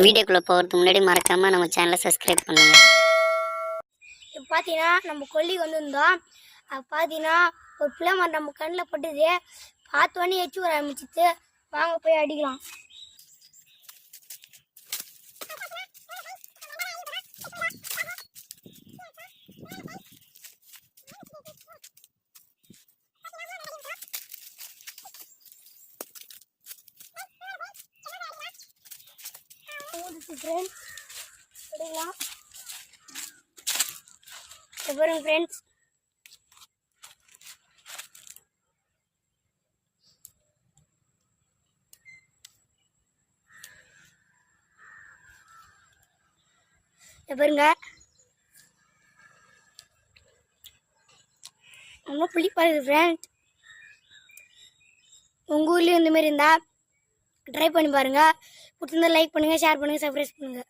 வீடியோக்குள்ளே போகிறதுக்கு முன்னாடி மறக்காமல் நம்ம சேனலை சப்ஸ்கிரைப் பண்ணுங்கள் இப்போ பார்த்தீங்கன்னா நம்ம கொல்லிக்கு வந்திருந்தோம். அது பார்த்தீங்கன்னா ஒரு பிள்ளை மரம் நம்ம கண்ணில் பட்டுது. பார்த்தோன்னே எச்சு வர ஆரம்பிச்சிச்சு. வாங்க போய் அடிக்கலாம். ஃப்ரெண்ட்ஸ் அடிக்கலாம் இங்க பாருங்க ஃப்ரெண்ட்ஸ் இங்க பாருங்க. ரொம்ப புளிப்பா இருக்கு ஃப்ரெண்ட்ஸ் உங்கள் ஊர்லேயும் இந்த மாதிரி இருந்தால் ட்ரை பண்ணி பாருங்கள் பிடிச்சிருந்தா லைக் பண்ணுங்கள் ஷேர் பண்ணுங்கள் சப்ஸ்கிரைப் பண்ணுங்கள்